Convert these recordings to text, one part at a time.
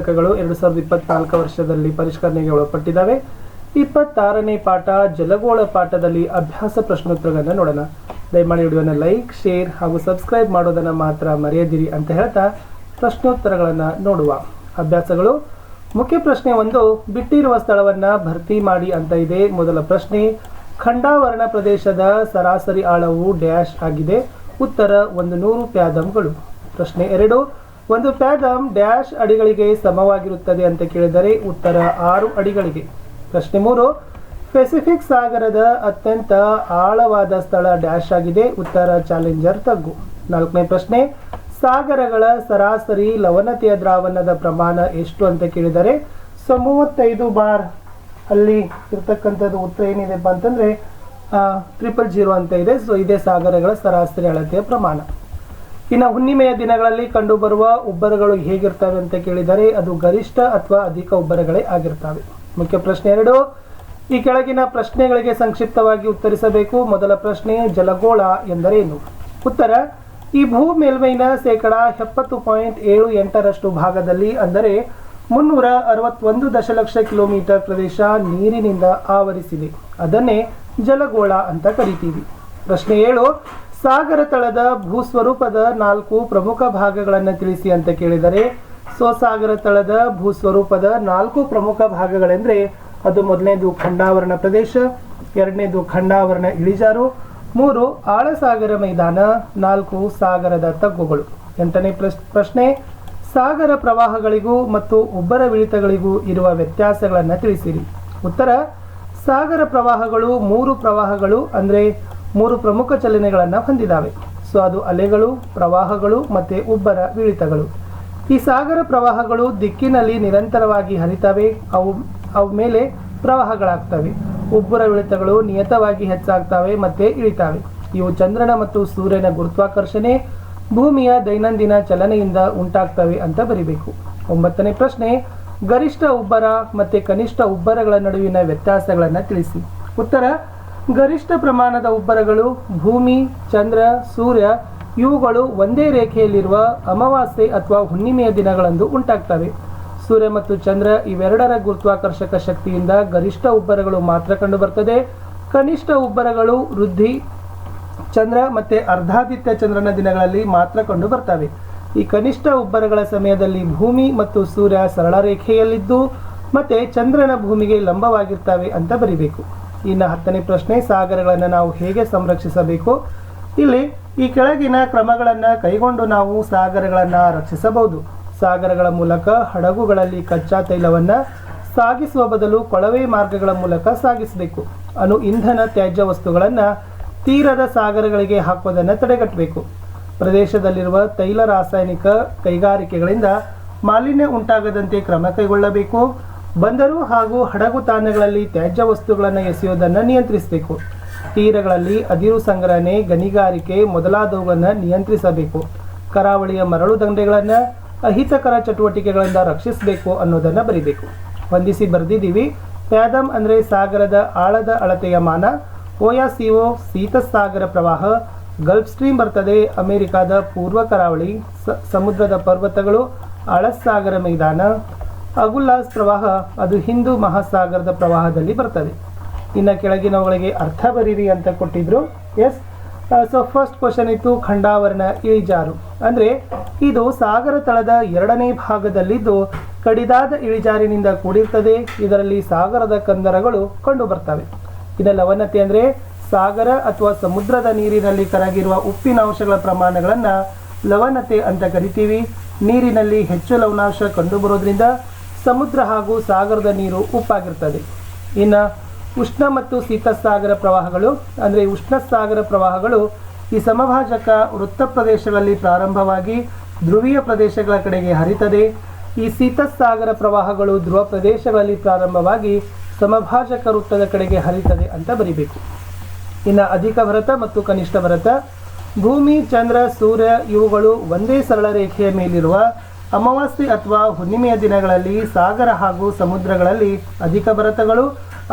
ಪುಸ್ತಕಗಳು ಎರಡು ಸಾವಿರದ ಇಪ್ಪತ್ನಾಲ್ಕು ವರ್ಷದಲ್ಲಿ ಪರಿಷ್ಕರಣೆಗೆ ಒಳಪಟ್ಟಿದ್ದಾವೆ. ಇಪ್ಪತ್ತಾರನೇ ಪಾಠ ಜಲಗೋಳ ಪಾಠದಲ್ಲಿ ಅಭ್ಯಾಸ ಪ್ರಶ್ನೋತ್ತರಗಳನ್ನು ನೋಡೋಣ. ದಯಮಾಡಿ ವಿಡಿಯೋನ ಲೈಕ್, ಶೇರ್ ಹಾಗೂ ಸಬ್ಸ್ಕ್ರೈಬ್ ಮಾಡೋದನ್ನು ಮಾತ್ರ ಮರೆಯದಿರಿ ಅಂತ ಹೇಳ್ತಾ ಪ್ರಶ್ನೋತ್ತರಗಳನ್ನು ನೋಡುವ. ಅಭ್ಯಾಸಗಳು. ಮುಖ್ಯ ಪ್ರಶ್ನೆ ಒಂದು, ಬಿಟ್ಟಿರುವ ಸ್ಥಳವನ್ನು ಭರ್ತಿ ಮಾಡಿ ಅಂತ ಇದೆ. ಮೊದಲ ಪ್ರಶ್ನೆ, ಖಂಡಾವರಣ ಪ್ರದೇಶದ ಸರಾಸರಿ ಆಳವು ಡ್ಯಾಶ್ ಆಗಿದೆ. ಉತ್ತರ, ಒಂದು ನೂರು ಪ್ಯಾದಮ್ಗಳು. ಪ್ರಶ್ನೆ ಎರಡು ಒಂದು ಪ್ಯಾದಮ್ ಡ್ಯಾಶ್ ಅಡಿಗಳಿಗೆ ಸಮವಾಗಿರುತ್ತದೆ ಅಂತ ಕೇಳಿದರೆ ಉತ್ತರ ಆರು ಅಡಿಗಳಿಗೆ. ಪ್ರಶ್ನೆ ಮೂರು, ಪೆಸಿಫಿಕ್ ಸಾಗರದ ಅತ್ಯಂತ ಆಳವಾದ ಸ್ಥಳ ಡ್ಯಾಶ್ ಆಗಿದೆ. ಉತ್ತರ ಚಾಲೆಂಜರ್ ತಗ್ಗು. ನಾಲ್ಕನೇ ಪ್ರಶ್ನೆ, ಸಾಗರಗಳ ಸರಾಸರಿ ಲವಣತೆಯ ದ್ರಾವಣದ ಪ್ರಮಾಣ ಎಷ್ಟು ಅಂತ ಕೇಳಿದರೆ, ಸೊ ಮೂವತ್ತೈದು ಬಾರ್ ಅಲ್ಲಿ ಇರ್ತಕ್ಕಂಥದ್ದು ಉತ್ತರ ಏನಿದೆಪ್ಪ ಅಂತಂದ್ರೆ ಟ್ರಿಪಲ್ ಜೀರೋ ಅಂತ ಇದೆ. ಸೊ ಇದೇ ಸಾಗರಗಳ ಸರಾಸರಿ ಅಳತೆಯ ಪ್ರಮಾಣ. ಇನ್ನು ಹುಣ್ಣಿಮೆಯ ದಿನಗಳಲ್ಲಿ ಕಂಡುಬರುವ ಉಬ್ಬರಗಳು ಹೇಗಿರ್ತವೆ ಅಂತ ಕೇಳಿದರೆ ಅದು ಗರಿಷ್ಠ ಅಥವಾ ಅಧಿಕ ಉಬ್ಬರಗಳೇ ಆಗಿರ್ತವೆ. ಮುಖ್ಯ ಪ್ರಶ್ನೆ ಎರಡು, ಈ ಕೆಳಗಿನ ಪ್ರಶ್ನೆಗಳಿಗೆ ಸಂಕ್ಷಿಪ್ತವಾಗಿ ಉತ್ತರಿಸಬೇಕು. ಮೊದಲ ಪ್ರಶ್ನೆ, ಜಲಗೋಳ ಎಂದರೇನು? ಉತ್ತರ, ಈ ಭೂ ಮೇಲ್ಮೈನ ಶೇಕಡ ಎಪ್ಪತ್ತು ಪಾಯಿಂಟ್ ಏಳು ಎಂಟರಷ್ಟು ಭಾಗದಲ್ಲಿ, ಅಂದರೆ ಮುನ್ನೂರ ಅರವತ್ತೊಂದು ದಶಲಕ್ಷ ಕಿಲೋಮೀಟರ್ ಪ್ರದೇಶ ನೀರಿನಿಂದ ಆವರಿಸಿದೆ. ಅದನ್ನೇ ಜಲಗೋಳ ಅಂತ ಕರಿತೀವಿ. ಪ್ರಶ್ನೆ ಏಳು ಸಾಗರ ತಳದ ಭೂಸ್ವರೂಪದ ನಾಲ್ಕು ಪ್ರಮುಖ ಭಾಗಗಳನ್ನು ತಿಳಿಸಿ ಅಂತ ಕೇಳಿದರೆ, ಸ್ವಸಾಗರ ತಳದ ಭೂಸ್ವರೂಪದ ನಾಲ್ಕು ಪ್ರಮುಖ ಭಾಗಗಳೆಂದರೆ, ಅದು ಮೊದಲನೇದು ಖಂಡಾವರಣ ಪ್ರದೇಶ, ಎರಡನೇದು ಖಂಡಾವರಣ ಇಳಿಜಾರು, ಮೂರು ಆಳಸಾಗರ ಮೈದಾನ, ನಾಲ್ಕು ಸಾಗರದ ತಗ್ಗುಗಳು. ಎಂಟನೇ ಪ್ರಶ್- ಪ್ರಶ್ನೆ, ಸಾಗರ ಪ್ರವಾಹಗಳಿಗೂ ಮತ್ತು ಉಬ್ಬರವಿಳಿತಗಳಿಗೂ ಇರುವ ವ್ಯತ್ಯಾಸಗಳನ್ನು ತಿಳಿಸಿರಿ. ಉತ್ತರ, ಸಾಗರ ಪ್ರವಾಹಗಳು ಮೂರು ಪ್ರವಾಹಗಳು, ಅಂದರೆ ಮೂರು ಪ್ರಮುಖ ಚಲನೆಗಳನ್ನು ಹೊಂದಿದ್ದಾವೆ. ಸೊ, ಅದು ಅಲೆಗಳು, ಪ್ರವಾಹಗಳು ಮತ್ತು ಉಬ್ಬರ ಇಳಿತಗಳು ಈ ಸಾಗರ ಪ್ರವಾಹಗಳು ದಿಕ್ಕಿನಲ್ಲಿ ನಿರಂತರವಾಗಿ ಹರಿತವೆ. ಅವು, ಅವ ಮೇಲೆ ಪ್ರವಾಹಗಳಾಗ್ತವೆ. ಉಬ್ಬರ ಇಳಿತಗಳು ನಿಯತವಾಗಿ ಹೆಚ್ಚಾಗ್ತವೆ ಮತ್ತು ಇಳಿತಾವೆ. ಇವು ಚಂದ್ರನ ಮತ್ತು ಸೂರ್ಯನ ಗುರುತ್ವಾಕರ್ಷಣೆ, ಭೂಮಿಯ ದೈನಂದಿನ ಚಲನೆಯಿಂದ ಉಂಟಾಗ್ತವೆ ಅಂತ ಬರೀಬೇಕು. ಒಂಬತ್ತನೇ ಪ್ರಶ್ನೆ, ಗರಿಷ್ಠ ಉಬ್ಬರ ಮತ್ತು ಕನಿಷ್ಠ ಉಬ್ಬರಗಳ ನಡುವಿನ ವ್ಯತ್ಯಾಸಗಳನ್ನು ತಿಳಿಸಿ. ಉತ್ತರ ಗರಿಷ್ಠ ಪ್ರಮಾಣದ ಉಬ್ಬರಗಳು ಭೂಮಿ, ಚಂದ್ರ, ಸೂರ್ಯ ಇವುಗಳು ಒಂದೇ ರೇಖೆಯಲ್ಲಿರುವ ಅಮಾವಾಸ್ಯೆ ಅಥವಾ ಹುಣ್ಣಿಮೆಯ ದಿನಗಳಂದು ಉಂಟಾಗ್ತವೆ. ಸೂರ್ಯ ಮತ್ತು ಚಂದ್ರ ಇವೆರಡರ ಗುರುತ್ವಾಕರ್ಷಕ ಶಕ್ತಿಯಿಂದ ಗರಿಷ್ಠ ಉಬ್ಬರಗಳು ಮಾತ್ರ ಕಂಡುಬರ್ತದೆ. ಕನಿಷ್ಠ ಉಬ್ಬರಗಳು ವೃದ್ಧಿ, ಚಂದ್ರ ಮತ್ತೆ ಅರ್ಧಾದಿತ್ಯ ಚಂದ್ರನ ದಿನಗಳಲ್ಲಿ ಮಾತ್ರ ಕಂಡು ಬರ್ತವೆ ಈ ಕನಿಷ್ಠ ಉಬ್ಬರಗಳ ಸಮಯದಲ್ಲಿ ಭೂಮಿ ಮತ್ತು ಸೂರ್ಯ ಸರಳ ರೇಖೆಯಲ್ಲಿದ್ದು ಮತ್ತೆ ಚಂದ್ರನ ಭೂಮಿಗೆ ಲಂಬವಾಗಿರ್ತವೆ ಅಂತ ಬರಿಬೇಕು. ಇನ್ನು ಹತ್ತನೇ ಪ್ರಶ್ನೆ, ಸಾಗರಗಳನ್ನು ನಾವು ಹೇಗೆ ಸಂರಕ್ಷಿಸಬೇಕು? ಇಲ್ಲಿ ಈ ಕೆಳಗಿನ ಕ್ರಮಗಳನ್ನು ಕೈಗೊಂಡು ನಾವು ಸಾಗರಗಳನ್ನು ರಕ್ಷಿಸಬಹುದು. ಸಾಗರಗಳ ಮೂಲಕ ಹಡಗುಗಳಲ್ಲಿ ಕಚ್ಚಾ ತೈಲವನ್ನು ಸಾಗಿಸುವ ಬದಲು ಕೊಳವೆ ಮಾರ್ಗಗಳ ಮೂಲಕ ಸಾಗಿಸಬೇಕು. ಅನು ಇಂಧನ ತ್ಯಾಜ್ಯ ವಸ್ತುಗಳನ್ನು ತೀರದ ಸಾಗರಗಳಿಗೆ ಹಾಕುವುದನ್ನು ತಡೆಗಟ್ಟಬೇಕು. ಪ್ರದೇಶದಲ್ಲಿರುವ ತೈಲ ರಾಸಾಯನಿಕ ಕೈಗಾರಿಕೆಗಳಿಂದ ಮಾಲಿನ್ಯ ಉಂಟಾಗದಂತೆ ಕ್ರಮ ಕೈಗೊಳ್ಳಬೇಕು. ಬಂದರು ಹಾಗೂ ಹಡಗು ತಾಣಗಳಲ್ಲಿ ತ್ಯಾಜ್ಯ ವಸ್ತುಗಳನ್ನು ಎಸೆಯುವುದನ್ನು ನಿಯಂತ್ರಿಸಬೇಕು. ತೀರಗಳಲ್ಲಿ ಅದಿರು ಸಂಗ್ರಹಣೆ, ಗಣಿಗಾರಿಕೆ ಮೊದಲಾದವುಗಳನ್ನು ನಿಯಂತ್ರಿಸಬೇಕು. ಕರಾವಳಿಯ ಮರಳು ದಂಡೆಗಳನ್ನು ಅಹಿತಕರ ಚಟುವಟಿಕೆಗಳಿಂದ ರಕ್ಷಿಸಬೇಕು ಅನ್ನೋದನ್ನು ಬರಿಬೇಕು. ಹೊಂದಿಸಿ ಬರೆದಿದ್ದೀವಿ, ಪ್ಯಾದಮ್ ಅಂದರೆ ಸಾಗರದ ಆಳದ ಅಳತೆಯ ಮಾನ. ಓಯಾಸಿಒ ಶೀತಸಾಗರ ಪ್ರವಾಹ. ಗಲ್ಫ್ ಸ್ಟ್ರೀಮ್ ಬರ್ತದೆ, ಅಮೆರಿಕಾದ ಪೂರ್ವ ಕರಾವಳಿ ಸಮುದ್ರದ ಪರ್ವತಗಳು ಅಳಸ್ಸಾಗರ ಮೈದಾನ. ಅಗುಲ್ಲಾಸ್ ಪ್ರವಾಹ, ಅದು ಹಿಂದೂ ಮಹಾಸಾಗರದ ಪ್ರವಾಹದಲ್ಲಿ ಬರ್ತದೆ. ಇನ್ನು ಕೆಳಗಿನವುಗಳಿಗೆ ಅರ್ಥ ಬರೀರಿ ಅಂತ ಕೊಟ್ಟಿದ್ರು. ಎಸ್ ಸೊ ಫಸ್ಟ್ ಕ್ವಶನ್ ಇತ್ತು, ಖಂಡಾವರಣ, ಇಳಿಜಾರು. ಅಂದರೆ, ಇದು ಸಾಗರ ತಳದ ಎರಡನೇ ಭಾಗದಲ್ಲಿದ್ದು ಕಡಿದಾದ ಇಳಿಜಾರಿನಿಂದ ಕೂಡಿರ್ತದೆ. ಇದರಲ್ಲಿ ಸಾಗರದ ಕಂದರಗಳು ಕಂಡು ಬರ್ತವೆ. ಲವನತೆ ಲವಣತೆ ಅಂದರೆ, ಸಾಗರ ಅಥವಾ ಸಮುದ್ರದ ನೀರಿನಲ್ಲಿ ಕರಗಿರುವ ಉಪ್ಪಿನಾಂಶಗಳ ಪ್ರಮಾಣಗಳನ್ನು ಲವಣತೆ ಅಂತ ಕರಿತೀವಿ. ನೀರಿನಲ್ಲಿ ಹೆಚ್ಚು ಲವಣಾಂಶ ಕಂಡುಬರೋದ್ರಿಂದ ಸಮುದ್ರ ಹಾಗೂ ಸಾಗರದ ನೀರು ಉಪ್ಪಾಗಿರ್ತದೆ. ಇನ್ನು ಉಷ್ಣ ಮತ್ತು ಶೀತಸಾಗರ ಪ್ರವಾಹಗಳು, ಅಂದರೆ ಉಷ್ಣ ಸಾಗರ ಪ್ರವಾಹಗಳು ಈ ಸಮಭಾಜಕ ವೃತ್ತ ಪ್ರದೇಶಗಳಲ್ಲಿ ಪ್ರಾರಂಭವಾಗಿ ಧ್ರುವೀಯ ಪ್ರದೇಶಗಳ ಕಡೆಗೆ ಹರಿತದೆ. ಈ ಶೀತಸಾಗರ ಪ್ರವಾಹಗಳು ಧ್ರುವ ಪ್ರದೇಶಗಳಲ್ಲಿ ಪ್ರಾರಂಭವಾಗಿ ಸಮಭಾಜಕ ವೃತ್ತದ ಕಡೆಗೆ ಹರಿತದೆ ಅಂತ ಬರೀಬೇಕು. ಇನ್ನು ಅಧಿಕ ಭರತ ಮತ್ತು ಕನಿಷ್ಠ ಭರತ, ಭೂಮಿ, ಚಂದ್ರ, ಸೂರ್ಯ ಇವುಗಳು ಒಂದೇ ಸರಳ ರೇಖೆಯ ಮೇಲಿರುವ ಅಮಾವಾಸ್ಯೆ ಅಥವಾ ಹುಣ್ಣಿಮೆಯ ದಿನಗಳಲ್ಲಿ ಸಾಗರ ಹಾಗೂ ಸಮುದ್ರಗಳಲ್ಲಿ ಅಧಿಕ ಭರತಗಳು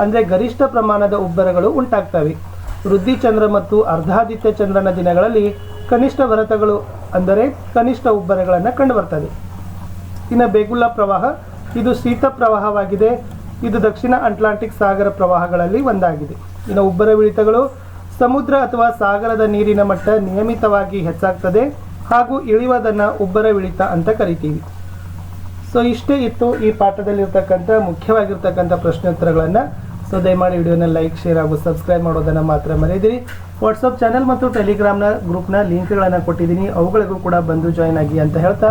ಅಂದರೆ ಗರಿಷ್ಠ ಪ್ರಮಾಣದ ಉಬ್ಬರಗಳು ಉಂಟಾಗ್ತವೆ. ವೃದ್ಧಿ ಚಂದ್ರ ಮತ್ತು ಅರ್ಧಾದಿತ್ಯ ಚಂದ್ರನ ದಿನಗಳಲ್ಲಿ ಕನಿಷ್ಠ ಭರತಗಳು ಅಂದರೆ ಕನಿಷ್ಠ ಉಬ್ಬರಗಳನ್ನು ಕಂಡುಬರ್ತದೆ. ಇನ್ನು ಬೇಗುಲ್ಲ ಪ್ರವಾಹ, ಇದು ಶೀತ ಪ್ರವಾಹವಾಗಿದೆ. ಇದು ದಕ್ಷಿಣ ಅಟ್ಲಾಂಟಿಕ್ ಸಾಗರ ಪ್ರವಾಹಗಳಲ್ಲಿ ಒಂದಾಗಿದೆ. ಇನ್ನು ಉಬ್ಬರವಿಳಿತಗಳು ಸಮುದ್ರ ಅಥವಾ ಸಾಗರದ ನೀರಿನ ಮಟ್ಟ ನಿಯಮಿತವಾಗಿ ಹೆಚ್ಚಾಗ್ತದೆ. ಹಾಗೂ ಇಳಿಯುವುದನ್ನು ಉಬ್ಬರವಿಳಿತ ಅಂತ ಕರಿತೀವಿ. ಸೊ ಇಷ್ಟೇ ಇತ್ತು ಈ ಪಾಠದಲ್ಲಿರ್ತಕ್ಕಂಥ ಮುಖ್ಯವಾಗಿರ್ತಕ್ಕಂಥ ಪ್ರಶ್ನೋತ್ತರಗಳನ್ನು. ಸೊ ದಯಮಾಡಿ ವಿಡಿಯೋನ ಲೈಕ್, ಶೇರ್ ಹಾಗೂ ಸಬ್ಸ್ಕ್ರೈಬ್ ಮಾಡೋದನ್ನು ಮಾತ್ರ ಮರೆಯದಿರಿ. ವಾಟ್ಸಪ್ ಚಾನಲ್ ಮತ್ತು ಟೆಲಿಗ್ರಾಮ್ನ ಗ್ರೂಪ್ನ ಲಿಂಕ್ಗಳನ್ನು ಕೊಟ್ಟಿದ್ದೀನಿ. ಅವುಗಳಿಗೂ ಕೂಡ ಬಂದು ಜಾಯ್ನ್ ಆಗಿ ಅಂತ ಹೇಳ್ತಾ